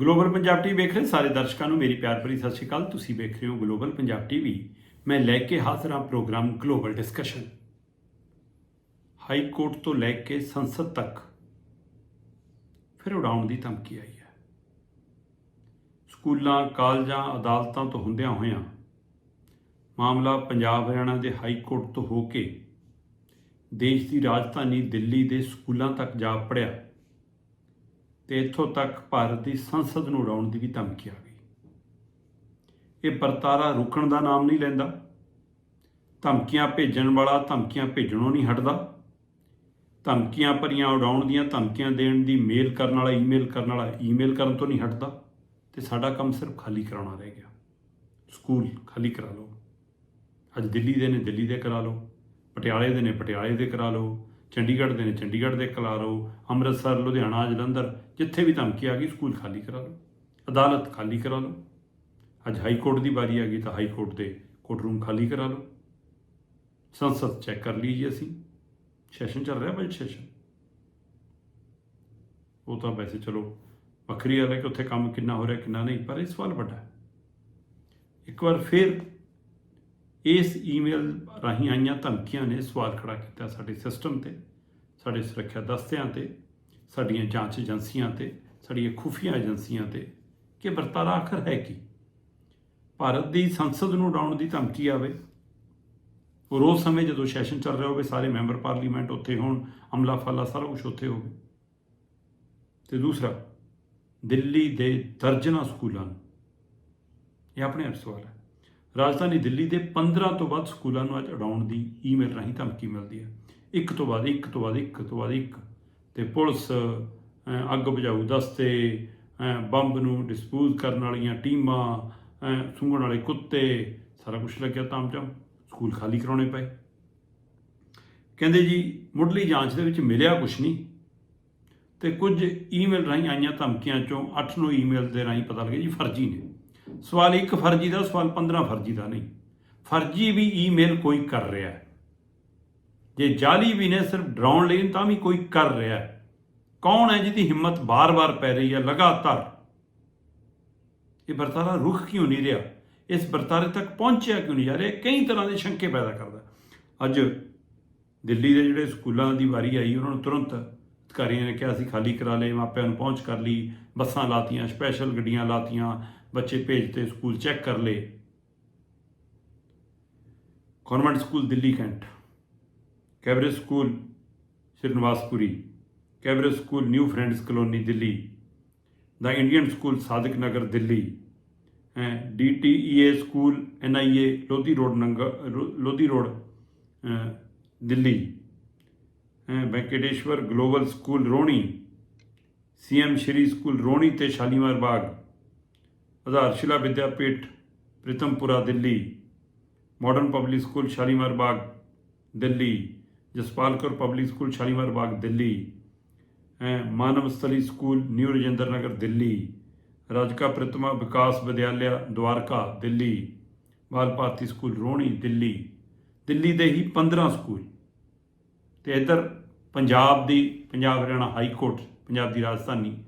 Global Punjab TV ਵੇਖ ਰਹੇ ਸਾਰੇ ਦਰਸ਼ਕਾਂ ਨੂੰ ਮੇਰੀ ਪਿਆਰ ਭਰੀ ਸਤਿ ਸ਼੍ਰੀ ਅਕਾਲ। ਤੁਸੀਂ ਵੇਖ ਰਹੇ ਹੋ ਗਲੋਬਲ ਪੰਜਾਬ ਟੀਵੀ। ਮੈਂ ਲੈ ਕੇ ਹਾਜ਼ਰ ਹਾਂ program global discussion. High court ਤੋਂ ਲੈ ਕੇ ਸੰਸਦ ਤੱਕ ਫਿਰ ਉਡਾਉਣ ਦੀ ਧਮਕੀ ਆਈ ਹੈ। ਸਕੂਲਾਂ, ਕਾਲਜਾਂ, ਅਦਾਲਤਾਂ ਤੋਂ ਹੁੰਦਿਆਂ ਹੋਇਆਂ ਮਾਮਲਾ ਪੰਜਾਬ ਹਰਿਆਣਾ ਦੇ ਹਾਈ ਕੋਰਟ ਤੋਂ ਹੋ ਕੇ ਦੇਸ਼ ਦੀ ਰਾਜਧਾਨੀ ਦਿੱਲੀ ਦੇ ਸਕੂਲਾਂ ਤੱਕ ਜਾ ਪੜਿਆ। ਤੇ ਇੱਥੋਂ ਤੱਕ ਭਾਰਤ ਦੀ ਸੰਸਦ ਨੂੰ ਉਡਾਉਣ ਦੀ ਵੀ ਧਮਕੀ ਆ ਗਈ। ਇਹ ਵਰਤਾਰਾ ਰੁਕਣ ਦਾ ਨਾਮ ਨਹੀਂ ਲੈਂਦਾ। ਧਮਕੀਆਂ ਭੇਜਣ ਵਾਲਾ ਧਮਕੀਆਂ ਭੇਜਣੋਂ ਨਹੀਂ ਹਟਦਾ। ਧਮਕੀਆਂ ਭਰੀਆਂ ਉਡਾਉਣ ਦੀਆਂ ਧਮਕੀਆਂ ਦੇਣ ਦੀ ਮੇਲ ਕਰਨ ਵਾਲਾ, ਈਮੇਲ ਕਰਨ ਵਾਲਾ, ਈਮੇਲ ਕਰਨ ਤੋਂ ਨਹੀਂ ਹਟਦਾ ਤੇ ਸਾਡਾ ਕੰਮ ਸਿਰਫ ਖਾਲੀ ਕਰਾਉਣਾ ਰਹਿ ਗਿਆ। ਸਕੂਲ ਖਾਲੀ ਕਰਾ ਲਓ। ਅੱਜ ਦਿੱਲੀ ਦੇ ਨੇ, ਦਿੱਲੀ ਦੇ ਕਰਾ ਲਓ। ਪਟਿਆਲੇ ਦੇ ਨੇ, ਪਟਿਆਲੇ ਦੇ ਕਰਾ ਲਓ। ਚੰਡੀਗੜ੍ਹ ਦੇ ਨੇ, ਚੰਡੀਗੜ੍ਹ ਦੇ ਕਰਾ ਲਓ, ਅੰਮ੍ਰਿਤਸਰ, ਲੁਧਿਆਣਾ, ਜਲੰਧਰ, ਜਿੱਥੇ ਵੀ ਧਮਕੀ ਆ ਗਈ, ਸਕੂਲ ਖਾਲੀ ਕਰਾ ਲਓ, ਅਦਾਲਤ ਖਾਲੀ ਕਰਾ ਲਓ। ਅੱਜ ਹਾਈ ਕੋਰਟ ਦੀ ਵਾਰੀ ਆ ਗਈ ਤਾਂ ਹਾਈ ਕੋਰਟ ਦੇ ਕੋਰਟ ਰੂਮ ਖਾਲੀ ਕਰਾ ਲਓ। ਸੰਸਦ ਚੈੱਕ ਕਰ ਲਈ ਜੀ ਅਸੀਂ। ਸੈਸ਼ਨ ਚੱਲ ਰਿਹਾ ਬਜਟ ਸੈਸ਼ਨ। ਉਹ ਤਾਂ ਵੈਸੇ ਚਲੋ ਵੱਖਰੀ ਗੱਲ ਹੈ ਕਿ ਉੱਥੇ ਕੰਮ ਕਿੰਨਾ ਹੋ ਰਿਹਾ, ਕਿੰਨਾ ਨਹੀਂ, ਪਰ ਇਹ ਸਵਾਲ ਵੱਡਾ ਹੈ। ਇੱਕ ਵਾਰ ਫਿਰ ਇਸ ਈਮੇਲ ਰਾਹੀਂ ਆਈਆਂ ਧਮਕੀਆਂ ਨੇ ਸਵਾਲ ਖੜਾ ਕੀਤਾ ਸਾਡੇ ਸਿਸਟਮ ਤੇ, ਸਾਡੇ ਸੁਰੱਖਿਆ ਦਸਤਿਆਂ ਤੇ, ਸਾਡੀਆਂ ਜਾਂਚ ਏਜੰਸੀਆਂ ਤੇ, ਸਾਡੀਆਂ ਖੁਫੀਆ ਏਜੰਸੀਆਂ ਤੇ ਕਿ ਵਰਤਾਰਾ ਆਖਰ ਹੈ ਕੀ? ਭਾਰਤ ਦੀ ਸੰਸਦ ਨੂੰ ਉਡਾਉਣ ਦੀ ਧਮਕੀ ਆਵੇ। ਔਰ ਉਸ ਸਮੇਂ ਜਦੋਂ ਸੈਸ਼ਨ ਚੱਲ ਰਿਹਾ ਹੋਵੇ, ਸਾਰੇ ਮੈਂਬਰ ਪਾਰਲੀਮੈਂਟ ਉੱਥੇ ਹੋਣ ਅਮਲਾ ਫਾਲਾ ਸਾਰਾ ਕੁਝ ਉੱਥੇ ਹੋਵੇ। ਤੇ ਦੂਸਰਾ, ਦਿੱਲੀ ਦੇ ਦਰਜਨਾ ਸਕੂਲਾਂ ਨੂੰ। ਇਹ ਆਪਣੇ ਆਪ ਸਵਾਲ ਹੈ। ਰਾਜਧਾਨੀ ਦਿੱਲੀ ਦੇ 15 ਤੋਂ ਵੱਧ ਸਕੂਲਾਂ ਨੂੰ ਅੱਜ ਉਡਾਉਣ ਦੀ ਈਮੇਲ ਰਾਹੀਂ ਧਮਕੀ ਮਿਲਦੀ ਹੈ। ਇੱਕ ਤੋਂ ਬਾਅਦ ਇੱਕ ਤੋਂ ਬਾਅਦ ਇੱਕ ਤੋਂ ਬਾਅਦ ਇੱਕ। ਤੇ ਪੁਲਿਸ ਅੱਗ ਬੁਝਾਊ ਦਸਤੇ ਅਹ, ਬੰਬ ਨੂੰ ਡਿਸਪੋਜ਼ ਕਰਨ ਵਾਲੀਆਂ ਟੀਮਾਂ ਅਹ, ਸੁੰਘਣ ਵਾਲੇ ਕੁੱਤੇ ਸਾਰਾ ਕੁਝ ਲੱਗਿਆ ਤਾਮਝਾਮ ਸਕੂਲ ਖਾਲੀ ਕਰਾਉਣੇ ਪਏ। ਕਹਿੰਦੇ ਜੀ ਮੁੱਢਲੀ ਜਾਂਚ ਦੇ ਵਿੱਚ ਮਿਲਿਆ ਕੁਝ ਨਹੀਂ। ਤੇ ਕੁਝ ਈਮੇਲ ਰਾਹੀਂ ਆਈਆਂ ਧਮਕੀਆਂ ਚੋਂ 8-9 ਈਮੇਲ ਦੇ ਰਾਹੀਂ ਪਤਾ ਲੱਗਿਆ ਜੀ ਫਰਜ਼ੀ ਨੇ। ਸਵਾਲ ਇੱਕ ਫਰਜ਼ੀ ਦਾ, ਸਵਾਲ 15 ਫਰਜ਼ੀ ਦਾ ਨਹੀਂ। ਫਰਜ਼ੀ ਵੀ ਈਮੇਲ ਕੋਈ ਕਰ ਰਿਹਾ ਹੈ। ਜੇ ਜਾਲੀ ਵੀ ਨੇ ਸਿਰਫ ਡਰਾਉਣ ਲਈ, ਤਾਂ ਵੀ ਕੋਈ ਕਰ ਰਿਹਾ ਹੈ। ਕੌਣ ਹੈ ਜਿਹਦੀ ਹਿੰਮਤ ਬਾਰ-ਬਾਰ ਪੈ ਰਹੀ ਹੈ ਲਗਾਤਾਰ? ਇਹ ਵਰਤਾਰਾ ਰੁਕ ਕਿਉਂ ਨਹੀਂ ਰਿਹਾ? ਇਸ ਵਰਤਾਰੇ ਤੱਕ ਪਹੁੰਚਿਆ ਕਿਉਂ ਨਹੀਂ ਜਾ ਰਿਹਾ? ਕਈ ਤਰ੍ਹਾਂ ਦੇ ਸ਼ੰਕੇ ਪੈਦਾ ਕਰਦਾ ਅੱਜ ਦਿੱਲੀ ਦੇ ਜਿਹੜੇ ਸਕੂਲਾਂ ਦੀ ਵਾਰੀ ਆਈ, ਉਹਨਾਂ ਨੂੰ ਤੁਰੰਤ ਅਧਿਕਾਰੀਆਂ ਨੇ ਕਿਹਾ ਸੀ ਖਾਲੀ ਕਰਾ ਲਏ, ਮਾਪਿਆਂ ਨੂੰ ਪਹੁੰਚ ਕਰ ਲਈ, ਬੱਸਾਂ ਲਾਤੀਆਂ, ਸਪੈਸ਼ਲ ਗੱਡੀਆਂ ਲਾਤੀਆਂ ਬੱਚੇ ਭੇਜਤੇ ਸਕੂਲ ਚੈੱਕ ਕਰ ਲਏ। Convent school Delhi Cantt. Cambridge school Shrinivaspuri. Cambridge school New Friends Colony Delhi. The Indian school Sadiq Nagar Delhi. ਹੈ DTEA school NIA Lodhi road Nagar Lodhi road Delhi. ਹੈ, Venkateshwar global school Rohini. CM Shri school Rohini ਤੇ Shalimar Bagh. Aadharshila Vidyapeeth, Pitampura, Delhi. Modern public school, Shalimar Bagh, Delhi. Jaspal Kaur public school, Shalimar Bagh, Delhi. ਹੈ Manav Sthali school, new Rajinder Nagar, Delhi. Rajkiya Pratibha Vikas Vidyalaya Dwarka Delhi. Bal Bharati school, Rohini, Delhi. Delhi ਦੇ ਹੀ 15 school. ਤੇ ਇੱਧਰ ਪੰਜਾਬ ਦੀ, Punjab Haryana high court, Punjab ਦੀ ਰਾਜਧਾਨੀ,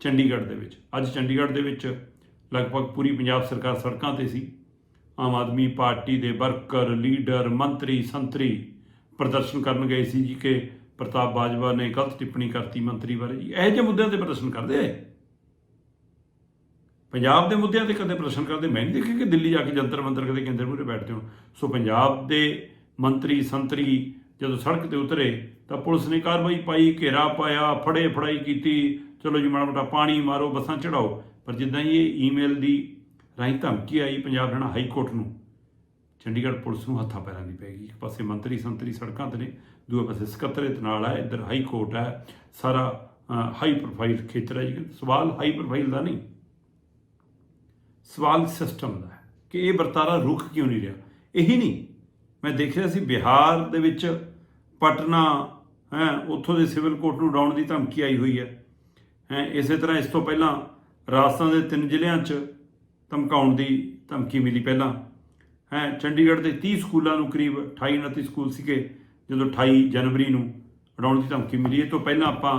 ਚੰਡੀਗੜ੍ਹ ਦੇ ਵਿੱਚ। ਅੱਜ ਚੰਡੀਗੜ੍ਹ ਦੇ ਵਿੱਚ ਲਗਭਗ ਪੂਰੀ ਪੰਜਾਬ ਸਰਕਾਰ ਸੜਕਾਂ ਤੇ ਸੀ। ਆਮ ਆਦਮੀ ਪਾਰਟੀ ਦੇ ਵਰਕਰ, ਲੀਡਰ, ਮੰਤਰੀ, ਸੰਤਰੀ ਪ੍ਰਦਰਸ਼ਨ ਕਰਨ ਗਏ ਸੀ ਜੀ ਕਿ ਪ੍ਰਤਾਪ ਬਾਜਵਾ ਨੇ ਗਲਤ ਟਿੱਪਣੀ ਕਰਤੀ ਮੰਤਰੀ ਬਾਰੇ। ਜੀ, ਇਹੋ ਜਿਹੇ ਮੁੱਦਿਆਂ ਤੇ ਪ੍ਰਦਰਸ਼ਨ ਕਰਦੇ ਆ ਪੰਜਾਬ ਦੇ ਮੁੱਦਿਆਂ ਤੇ ਕਦੇ ਪ੍ਰਦਰਸ਼ਨ ਕਰਦੇ? ਮੈਂ ਨਹੀਂ ਦੇਖਿਆ ਕਿ ਦਿੱਲੀ ਜਾ ਕੇ ਜੰਤਰ ਮੰਤਰ ਕਦੇ ਕੇਂਦਰ ਮੂਹਰੇ ਬੈਠਦੇ ਹੋ ਸੋ ਪੰਜਾਬ ਦੇ ਮੰਤਰੀ, ਸੰਤਰੀ ਜਦੋਂ ਸੜਕ ਤੇ ਉਤਰੇ ਤਾਂ ਪੁਲਿਸ ਨੇ ਕਾਰਵਾਈ ਪਾਈ, ਘੇਰਾ ਪਾਇਆ ਫੜੇ ਫੜਾਈ ਕੀਤੀ। ਚਲੋ ਜੀ, ਮਾੜਾ ਮੋਟਾ ਪਾਣੀ ਮਾਰੋ, ਬੱਸਾਂ ਚੜਾਓ। ਪਰ ਜਿੱਦਾਂ ਹੀ ਇਹ ਈਮੇਲ ਦੀ ਰਾਹੀਂ ਧਮਕੀ ਆਈ ਪੰਜਾਬ ਹਰਿਆਣਾ ਹਾਈ ਕੋਰਟ ਨੂੰ, ਚੰਡੀਗੜ੍ਹ ਪੁਲਿਸ ਨੂੰ ਹੱਥਾਂ ਪੈਰਾਂ ਦੀ ਪੈ ਗਈ। ਇੱਕ ਪਾਸੇ ਮੰਤਰੀ ਸੰਤਰੀ ਸੜਕਾਂ ਤੇ ਨੇ, ਦੂਏ ਪਾਸੇ ਸਕੱਤਰੇਤ ਨਾਲ ਹੈ, ਇੱਧਰ ਹਾਈ ਕੋਰਟ ਹੈ, ਸਾਰਾ ਹਾਈ ਪ੍ਰੋਫਾਈਲ ਖੇਤਰ ਹੈ। ਜੀ ਸਵਾਲ ਹਾਈ ਪ੍ਰੋਫਾਈਲ ਦਾ ਨਹੀਂ, ਸਵਾਲ ਸਿਸਟਮ ਦਾ ਹੈ ਕਿ ਇਹ ਵਰਤਾਰਾ ਰੁਕ ਕਿਉਂ ਨਹੀਂ ਰਿਹਾ? ਇਹੀ ਨਹੀਂ, ਮੈਂ ਦੇਖ ਰਿਹਾ ਸੀ ਬਿਹਾਰ ਦੇ ਵਿੱਚ ਪਟਨਾ, ਹੈ, ਉੱਥੋਂ ਦੇ ਸਿਵਲ ਕੋਰਟ ਨੂੰ ਡਾਉਣ ਦੀ ਧਮਕੀ ਆਈ ਹੋਈ ਹੈ। ਹੈ, ਇਸੇ ਤਰ੍ਹਾਂ ਇਸ ਤੋਂ ਪਹਿਲਾਂ ਰਾਜਸਥਾਨ ਦੇ ਤਿੰਨ ਜ਼ਿਲ੍ਹਿਆਂ 'ਚ ਧਮਕਾਉਣ ਦੀ ਧਮਕੀ ਮਿਲੀ ਪਹਿਲਾਂ। ਹੈ, ਚੰਡੀਗੜ੍ਹ ਦੇ 30 ਸਕੂਲਾਂ ਨੂੰ ਕਰੀਬ 28 29 ਸਕੂਲ ਸੀਗੇ, ਜਦੋਂ 28 ਜਨਵਰੀ ਨੂੰ ਉਡਾਉਣ ਦੀ ਧਮਕੀ ਮਿਲੀ। ਇਹ ਤੋਂ ਪਹਿਲਾਂ ਆਪਾਂ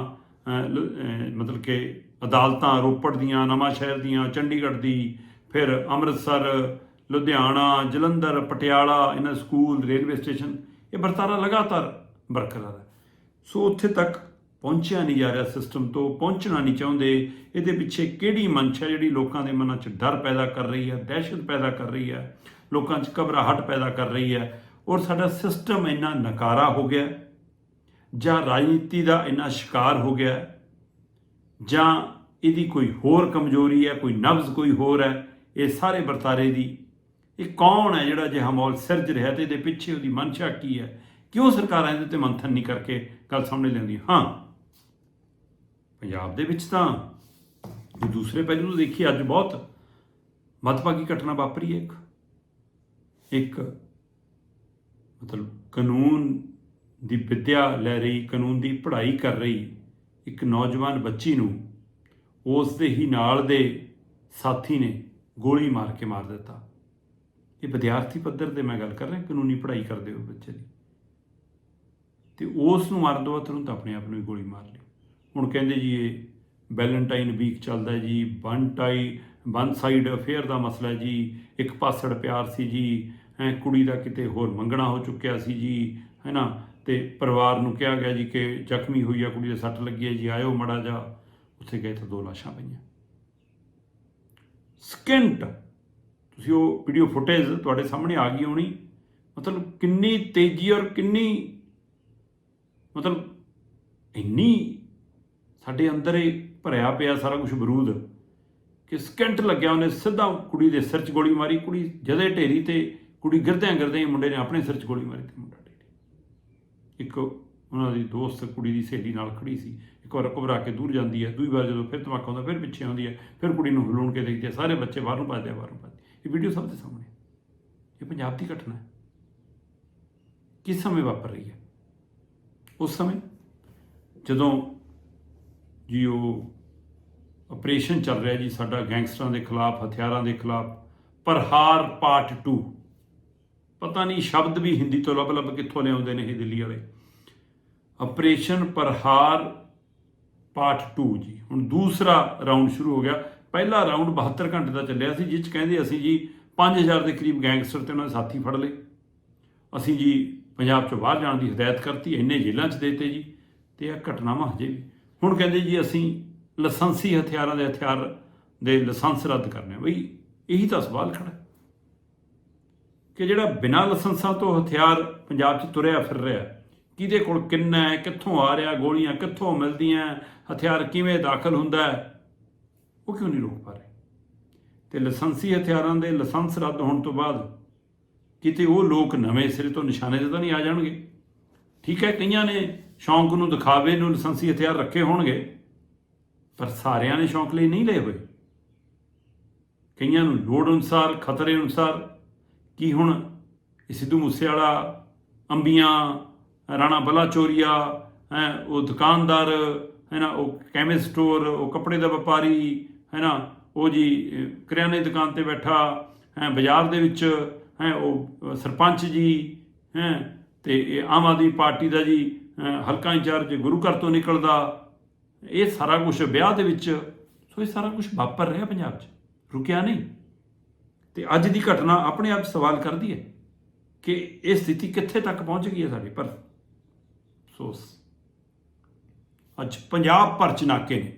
ਮਤਲਬ ਕਿ ਅਦਾਲਤਾਂ, ਰੋਪੜ ਦੀਆਂ ਨਵਾਂ ਸ਼ਹਿਰ ਦੀਆਂ, ਚੰਡੀਗੜ੍ਹ ਦੀ, ਫਿਰ ਅੰਮ੍ਰਿਤਸਰ, ਲੁਧਿਆਣਾ, ਜਲੰਧਰ, ਪਟਿਆਲਾ, ਇਹਨਾਂ ਸਕੂਲ, ਰੇਲਵੇ ਸਟੇਸ਼ਨ, ਇਹ ਵਰਤਾਰਾ ਲਗਾਤਾਰ ਬਰਕਰਾਰ ਹੈ। ਸੋ ਉੱਥੇ ਤੱਕ ਪਹੁੰਚਿਆ ਨਹੀਂ ਜਾ ਰਿਹਾ ਸਿਸਟਮ ਤੋਂ, ਪਹੁੰਚਣਾ ਨਹੀਂ ਚਾਹੁੰਦੇ। ਇਹਦੇ ਪਿੱਛੇ ਕਿਹੜੀ ਮਨਸ਼ਾ ਜਿਹੜੀ ਲੋਕਾਂ ਦੇ ਮਨਾਂ 'ਚ ਡਰ ਪੈਦਾ ਕਰ ਰਹੀ ਹੈ, ਦਹਿਸ਼ਤ ਪੈਦਾ ਕਰ ਰਹੀ ਹੈ, ਲੋਕਾਂ 'ਚ ਘਬਰਾਹਟ ਪੈਦਾ ਕਰ ਰਹੀ ਹੈ ਔਰ ਸਾਡਾ ਸਿਸਟਮ ਇੰਨਾ ਨਕਾਰਾ ਹੋ ਗਿਆ, ਜਾਂ ਰਾਜਨੀਤੀ ਦਾ ਇੰਨਾ ਸ਼ਿਕਾਰ ਹੋ ਗਿਆ, ਜਾਂ ਇਹਦੀ ਕੋਈ ਹੋਰ ਕਮਜ਼ੋਰੀ ਹੈ, ਕੋਈ ਨਬਜ਼ ਕੋਈ ਹੋਰ ਹੈ, ਇਹ ਸਾਰੇ ਵਰਤਾਰੇ ਦੀ ਇਹ ਕੌਣ ਹੈ ਜਿਹੜਾ ਜਿਹਾ ਮਾਹੌਲ ਸਿਰਜ ਰਿਹਾ ਤੇ ਇਹਦੇ ਪਿੱਛੇ ਉਹਦੀ ਮਨਸ਼ਾ ਕੀ ਹੈ? ਕਿਉਂ ਸਰਕਾਰਾਂ ਇਹਦੇ ਤੇ ਮੰਥਨ ਨਹੀਂ ਕਰਕੇ ਗੱਲ ਸਾਹਮਣੇ ਲੈਂਦੀ ਹਾਂ ਪੰਜਾਬ ਦੇ ਵਿੱਚ ਤਾਂ ਦੂਸਰੇ ਪਹਿਲੂ ਨੂੰ ਦੇਖੀਏ ਅੱਜ ਬਹੁਤ। ਮਤਭਾਗੀ ਘਟਨਾ ਵਾਪਰੀ ਹੈ ਇੱਕ। ਇੱਕ ਮਤਲਬ ਕਾਨੂੰਨ ਦੀ ਵਿਦਿਆ ਲੈ ਰਹੀ, ਕਾਨੂੰਨ ਦੀ ਪੜ੍ਹਾਈ ਕਰ ਰਹੀ ਇੱਕ ਨੌਜਵਾਨ ਬੱਚੀ ਨੂੰ ਉਸ ਦੇ ਹੀ ਨਾਲ ਦੇ ਸਾਥੀ ਨੇ ਗੋਲੀ ਮਾਰ ਕੇ ਮਾਰ ਦਿੱਤਾ। ਇਹ ਵਿਦਿਆਰਥੀ ਪੱਧਰ ਤੇ ਮੈਂ ਗੱਲ ਕਰ ਰਿਹਾ, ਕਾਨੂੰਨੀ ਪੜ੍ਹਾਈ ਕਰਦੇ ਹੋ ਬੱਚੇ ਦੀ। ਤੇ ਉਸ ਨੂੰ ਮਾਰਨ ਤੋਂ ਬਾਅਦ ਤੁਰੰਤ ਆਪਣੇ ਆਪ ਨੂੰ ਹੀ ਗੋਲੀ ਮਾਰ ਲਈ। ਹੁਣ ਕਹਿੰਦੇ ਜੀ ਇਹ ਵੈਲੈਂਟਾਈਨ ਵੀਕ ਚੱਲਦਾ ਜੀ ਵਨ ਟਾਈ ਵਨ ਸਾਈਡ ਅਫੇਅਰ ਦਾ ਮਸਲਾ ਜੀ, ਇੱਕ ਪਾਸੜ ਪਿਆਰ ਸੀ ਜੀ ਐ ਕੁੜੀ ਦਾ ਕਿਤੇ ਹੋਰ ਮੰਗਣਾ ਹੋ ਚੁੱਕਿਆ ਸੀ ਜੀ, ਹੈਨਾ? ਤੇ ਪਰਿਵਾਰ ਨੂੰ ਕਿਹਾ ਗਿਆ ਜੀ ਕਿ ਜ਼ਖਮੀ ਹੋਈ ਆ, ਕੁੜੀ ਦੇ ਸੱਟ ਲੱਗੀ ਹੈ ਜੀ, ਆਇਓ ਮੜਾ ਜਾ ਉੱਥੇ ਗਏ ਤਾਂ ਦੋ ਲਾਸ਼ਾਂ ਪਈਆਂ। ਸਕਿੰਟ! ਤੁਸੀਂ ਉਹ ਵੀਡੀਓ ਫੁਟੇਜ ਤੁਹਾਡੇ ਸਾਹਮਣੇ ਆ ਗਈ ਹੋਣੀ। ਮਤਲਬ ਕਿੰਨੀ ਤੇਜ਼ੀ ਔਰ ਕਿੰਨੀ ਮਤਲਬ ਇੰਨੀ ਸਾਡੇ ਅੰਦਰ ਇਹ ਭਰਿਆ ਪਿਆ ਸਾਰਾ ਕੁਝ ਬਰੂਦ। ਕਿ ਸਕਿੰਟ ਲੱਗਿਆ ਉਹਨੇ, ਸਿੱਧਾ ਕੁੜੀ ਦੇ ਸਿਰ 'ਚ ਗੋਲੀ ਮਾਰੀ, ਕੁੜੀ ਜਦੇ ਢੇਰੀ ਤੇ ਕੁੜੀ ਗਿਰਦਿਆਂ ਗਿਰਦਿਆਂ ਹੀ ਮੁੰਡੇ ਨੇ ਆਪਣੇ ਸਿਰ 'ਚ ਗੋਲੀ ਮਾਰੀ ਤੇ ਮੁੰਡਾ ਢੇਰੀ। ਇੱਕ ਉਹਨਾਂ ਦੀ ਦੋਸਤ ਕੁੜੀ ਦੀ ਸਹੇਲੀ ਨਾਲ ਖੜੀ ਸੀ। ਇੱਕ ਵਾਰ ਘਬਰਾ ਕੇ ਦੂਰ ਜਾਂਦੀ ਹੈ, ਦੂਈ ਵਾਰ ਜਦੋਂ ਫਿਰ ਧਮਾਕਾ ਹੁੰਦਾ, ਫਿਰ ਪਿੱਛੇ ਆਉਂਦੀ ਹੈ, ਫਿਰ ਕੁੜੀ ਨੂੰ ਹਿਲਾਉਣ ਕੇ ਦੇਖਦੀ ਹੈ, ਸਾਰੇ ਬੱਚੇ ਬਾਹਰੋਂ ਭੱਜਦੇ ਆ, ਬਾਹਰੋਂ ਭੱਜਦੇ ਇਹ ਵੀਡੀਓ ਸਭ ਦੇ ਸਾਹਮਣੇ ਇਹ ਪੰਜਾਬ ਦੀ ਘਟਨਾ ਹੈ। ਕਿਸ ਸਮੇਂ ਵਾਪਰ ਰਹੀ ਹੈ? ਉਸ ਸਮੇਂ ਜਦੋਂ ਜੀ, ਉਹ ਆਪਰੇਸ਼ਨ ਚੱਲ ਰਿਹਾ ਜੀ ਸਾਡਾ ਗੈਂਗਸਟਰਾਂ ਦੇ ਖਿਲਾਫ, ਹਥਿਆਰਾਂ ਦੇ ਖਿਲਾਫ ਪ੍ਰਹਾਰ ਪਾਰਟ 2 ਪਤਾ ਨਹੀਂ ਸ਼ਬਦ ਵੀ ਹਿੰਦੀ ਤੋਂ ਲੱਭ ਲੱਭ ਕਿੱਥੋਂ ਲਿਆਉਂਦੇ ਨੇ ਇਹ ਦਿੱਲੀ ਵਾਲੇ। ਆਪਰੇਸ਼ਨ ਪ੍ਰਹਾਰ ਪਾਰਟ 2 ਜੀ। ਹੁਣ ਦੂਸਰਾ ਰਾਉਂਡ ਸ਼ੁਰੂ ਹੋ ਗਿਆ। ਪਹਿਲਾ ਰਾਉਂਡ 72 ਘੰਟੇ ਦਾ ਚੱਲਿਆ ਸੀ, ਜਿਸ 'ਚ ਕਹਿੰਦੇ ਅਸੀਂ ਜੀ 5000 ਦੇ ਕਰੀਬ ਗੈਂਗਸਟਰ ਤੇ ਉਹਨਾਂ ਦੇ ਸਾਥੀ ਫੜ ਲਏ। ਅਸੀਂ ਜੀ ਪੰਜਾਬ ਚੋਂ ਬਾਹਰ ਜਾਣ ਦੀ ਹਦਾਇਤ ਕਰਤੀ, ਇੰਨੇ ਜੇਲ੍ਹਾਂ 'ਚ ਦੇਤੇ ਜੀ। ਤੇ ਇਹ ਘਟਨਾਵਾਂ ਹਜੇ ਵੀ ਹੁਣ ਕਹਿੰਦੇ ਜੀ ਅਸੀਂ ਲਾਇਸੈਂਸੀ ਹਥਿਆਰਾਂ ਦੇ ਹਥਿਆਰ ਦੇ ਲਾਇਸੈਂਸ ਰੱਦ ਕਰਨੇ ਬਈ ਇਹੀ ਤਾਂ ਸਵਾਲ ਖੜਾ ਕਿ ਜਿਹੜਾ ਬਿਨਾਂ ਲਾਇਸੈਂਸਾਂ ਤੋਂ ਹਥਿਆਰ ਪੰਜਾਬ 'ਚ ਤੁਰਿਆ ਫਿਰ ਰਿਹਾ ਕਿਹਦੇ ਕੋਲ ਕਿੰਨਾ ਹੈ, ਕਿੱਥੋਂ ਆ ਰਿਹਾ, ਗੋਲੀਆਂ ਕਿੱਥੋਂ ਮਿਲਦੀਆਂ ਹਥਿਆਰ ਕਿਵੇਂ ਦਾਖਲ ਹੁੰਦਾ ਉਹ ਕਿਉਂ ਨਹੀਂ ਰੋਕ ਪਾ ਰਹੇ? ਤੇ ਲਾਇਸੈਂਸੀ ਹਥਿਆਰਾਂ ਦੇ ਲਾਇਸੈਂਸ ਰੱਦ ਹੋਣ ਤੋਂ ਬਾਅਦ ਕਿਤੇ ਉਹ ਲੋਕ ਨਵੇਂ ਸਿਰੇ ਤੋਂ ਨਿਸ਼ਾਨੇ ਤੇ ਤਾਂ ਨਹੀਂ ਆ ਜਾਣਗੇ? ਠੀਕ ਹੈ, ਕਈਆਂ ਨੇ ਸ਼ੌਂਕ ਨੂੰ ਦਿਖਾਵੇ ਨੂੰ ਲਾਇਸੈਂਸੀ ਹਥਿਆਰ ਰੱਖੇ ਹੋਣਗੇ। ਪਰ ਸਾਰਿਆਂ ਨੇ ਸ਼ੌਂਕ ਲਈ ਨਹੀਂ ਲਏ ਹੋਏ। ਕਈਆਂ ਨੂੰ ਲੋੜ ਅਨੁਸਾਰ, ਖਤਰੇ ਅਨੁਸਾਰ, ਕੀ ਹੁਣ ਇਹ ਸਿੱਧੂ ਮੂਸੇਵਾਲਾ, ਅੰਬੀਆਂ, ਰਾਣਾ ਬਲਾਚੋਰੀਆ ਹੈ, ਉਹ ਦੁਕਾਨਦਾਰ ਹੈ ਨਾ ਉਹ ਕੈਮਿਸਟ ਸਟੋਰ, ਉਹ ਕੱਪੜੇ ਦਾ ਵਪਾਰੀ ਹੈ ਨਾ ਉਹ ਜੀ ਕਰਿਆਨੇ ਦੁਕਾਨ ਤੇ ਬੈਠਾ, ਹੈ, ਬਾਜ਼ਾਰ ਦੇ ਵਿੱਚ, ਹੈ, ਉਹ ਸਰਪੰਚ ਜੀ, ਹੈ, ਤੇ ਇਹ ਆਮ ਆਦਮੀ ਪਾਰਟੀ ਦਾ ਜੀ ਹਲਕਾ ਇੰਚਾਰਜ ਗੁਰੂ ਘਰ ਤੋਂ ਨਿਕਲਦਾ, ਇਹ ਸਾਰਾ ਕੁਝ ਵਿਆਹ ਦੇ ਵਿੱਚ, ਸੋ ਇਹ ਸਾਰਾ ਕੁਝ ਵਾਪਰ ਰਿਹਾ ਪੰਜਾਬ 'ਚ, ਰੁਕਿਆ ਨਹੀਂ। ਤੇ ਅੱਜ ਦੀ ਘਟਨਾ ਆਪਣੇ ਆਪ 'ਚ ਸਵਾਲ ਕਰਦੀ ਹੈ ਕਿ ਇਹ ਸਥਿਤੀ ਕਿੱਥੇ ਤੱਕ ਪਹੁੰਚ ਗਈ ਹੈ ਸਾਡੀ? ਪਰ ਅਫਸੋਸ ਅੱਜ ਪੰਜਾਬ ਭਰ ਚ ਨਾਕੇ ਨੇ।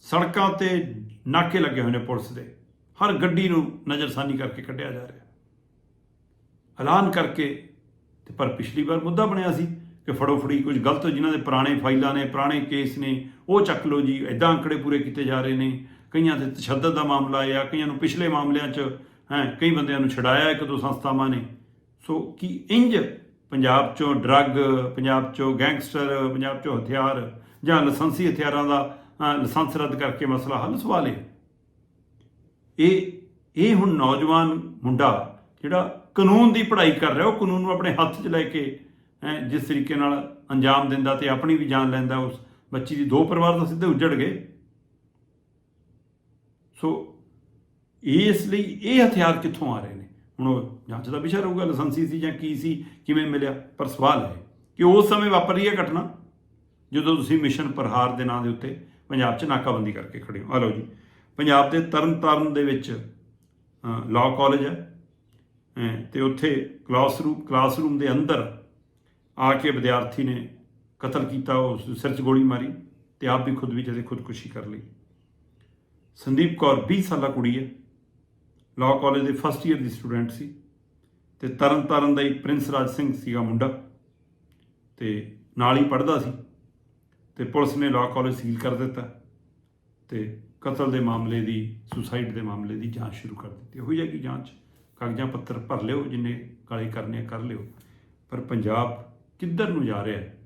ਸੜਕਾਂ ਤੇ ਨਾਕੇ ਲੱਗੇ ਹੋਏ ਨੇ ਪੁਲਿਸ ਦੇ। ਹਰ ਗੱਡੀ ਨੂੰ ਨਜ਼ਰਸਾਨੀ ਕਰਕੇ ਕੱਢਿਆ ਜਾ ਰਿਹਾ। ਐਲਾਨ ਕਰਕੇ ਤੇ ਪਰ ਪਿਛਲੀ ਵਾਰ ਮੁੱਦਾ ਬਣਿਆ ਸੀ। ਕਿ ਫੜੋਫੜੀ ਕੁਝ ਗਲਤ ਜਿਨ੍ਹਾਂ ਦੇ ਪੁਰਾਣੇ ਫਾਈਲਾਂ ਨੇ ਪੁਰਾਣੇ ਕੇਸ ਨੇ ਉਹ ਚੱਕ ਲਓ ਜੀ ਐਦਾਂ ਅੰਕੜੇ ਪੂਰੇ ਕੀਤੇ ਜਾ ਰਹੇ ਨੇ। ਕਈਆਂ ਤੇ ਤਸ਼ੱਦਦ ਦਾ ਮਾਮਲਾ ਆ ਕਈਆਂ ਨੂੰ ਪਿਛਲੇ ਮਾਮਲਿਆਂ 'ਚ ਹੈ ਕਈ ਬੰਦਿਆਂ ਨੂੰ ਛਡਾਇਆ ਇੱਕ ਦੋ ਸੰਸਥਾਵਾਂ ਨੇ। ਸੋ ਕੀ ਇੰਜ ਪੰਜਾਬ 'ਚੋਂ ਡਰੱਗ ਪੰਜਾਬ 'ਚੋਂ ਗੈਂਗਸਟਰ ਪੰਜਾਬ 'ਚੋਂ ਹਥਿਆਰ ਜਾਂ ਲਾਇਸੈਂਸੀ ਹਥਿਆਰਾਂ ਦਾ ਅ, ਲਾਇਸੈਂਸ ਰੱਦ ਕਰਕੇ ਮਸਲਾ ਹੱਲ ਸਵਾਲ ਹੈ ਇਹ ਇਹ ਹੁਣ ਨੌਜਵਾਨ ਮੁੰਡਾ ਜਿਹੜਾ ਕਾਨੂੰਨ ਦੀ ਪੜ੍ਹਾਈ ਕਰ ਰਿਹਾ ਉਹ ਕਾਨੂੰਨ ਨੂੰ ਆਪਣੇ ਹੱਥ 'ਚ ਲੈ ਕੇ ਜਿਸ ਤਰੀਕੇ ਨਾਲ ਅੰਜਾਮ ਦਿੰਦਾ ਤੇ ਆਪਣੀ ਵੀ ਜਾਨ ਲੈਂਦਾ, ਉਸ ਬੱਚੀ ਦੀ ਦੋ ਪਰਿਵਾਰ ਤਾਂ ਸਿੱਧੇ ਉੱਜੜ ਗਏ। ਸੋ ਇਸ ਲਈ ਇਹ ਹਥਿਆਰ ਕਿੱਥੋਂ ਆ ਰਹੇ ਨੇ? ਹੁਣ ਉਹ ਜਾਂਚ ਦਾ ਵਿਸ਼ਾ ਰਹੂਗਾ, ਲਾਇਸੈਂਸੀ ਸੀ ਜਾਂ ਕੀ ਸੀ, ਕਿਵੇਂ ਮਿਲਿਆ? ਪਰ ਸਵਾਲ ਹੈ ਕਿ ਉਸ ਸਮੇਂ ਵਾਪਰ ਰਹੀ ਹੈ ਘਟਨਾ? ਜਦੋਂ ਤੁਸੀਂ ਮਿਸ਼ਨ ਪ੍ਰਹਾਰ ਦੇ ਨਾਂ ਦੇ ਉੱਤੇ ਪੰਜਾਬ 'ਚ ਨਾਕਾਬੰਦੀ ਕਰਕੇ ਖੜੇ ਹੋ। ਆ ਲਓ ਜੀ, ਪੰਜਾਬ ਦੇ ਤਰਨਤਾਰਨ ਦੇ ਵਿੱਚ ਲਾਅ ਕਾਲਜ ਹੈ, ਅਹ, ਤੇ ਉੱਥੇ ਕਲਾਸਰੂਮ ਕਲਾਸਰੂਮ ਦੇ ਅੰਦਰ ਆ ਕੇ ਵਿਦਿਆਰਥੀ ਨੇ ਕਤਲ ਕੀਤਾ ਉਸ ਸਿਰ 'ਚ ਗੋਲੀ ਮਾਰੀ ਤੇ ਆਪ ਵੀ ਖੁਦ ਵੀ ਜਿਹਦੇ ਖੁਦਕੁਸ਼ੀ ਕਰ ਲਈ। ਸੰਦੀਪ ਕੌਰ 20 ਸਾਲਾ ਕੁੜੀ ਹੈ। ਲਾਅ ਕਾਲਜ ਦੇ ਫਸਟ ਈਅਰ ਦੀ ਸਟੂਡੈਂਟ ਸੀ ਤੇ ਤਰਨ ਤਾਰਨ ਦਾ ਹੀ ਪ੍ਰਿੰਸ ਰਾਜ ਸਿੰਘ ਸੀਗਾ ਮੁੰਡਾ ਤੇ ਨਾਲ ਹੀ ਪੜ੍ਹਦਾ ਸੀ ਤੇ ਪੁਲਿਸ ਨੇ ਲਾਅ ਕਾਲਜ ਸੀਲ ਕਰ ਦਿੱਤਾ ਤੇ ਕਤਲ ਦੇ ਮਾਮਲੇ ਦੀ ਸੁਸਾਈਡ ਦੇ ਮਾਮਲੇ ਦੀ ਜਾਂਚ ਸ਼ੁਰੂ ਕਰ ਦਿੱਤੀ। ਹੋਈ ਜਾਏਗੀ ਜਾਂਚ ਕਾਗਜ਼ਾਂ, ਪੱਤਰ ਭਰ ਲਿਓ, ਜਿੰਨੇ ਕਾਲੇ ਕਰਨੇ ਕਰ ਲਿਓ। ਪਰ ਪੰਜਾਬ ਕਿੱਧਰ ਨੂੰ ਜਾ ਰਿਹਾ ਹੈ?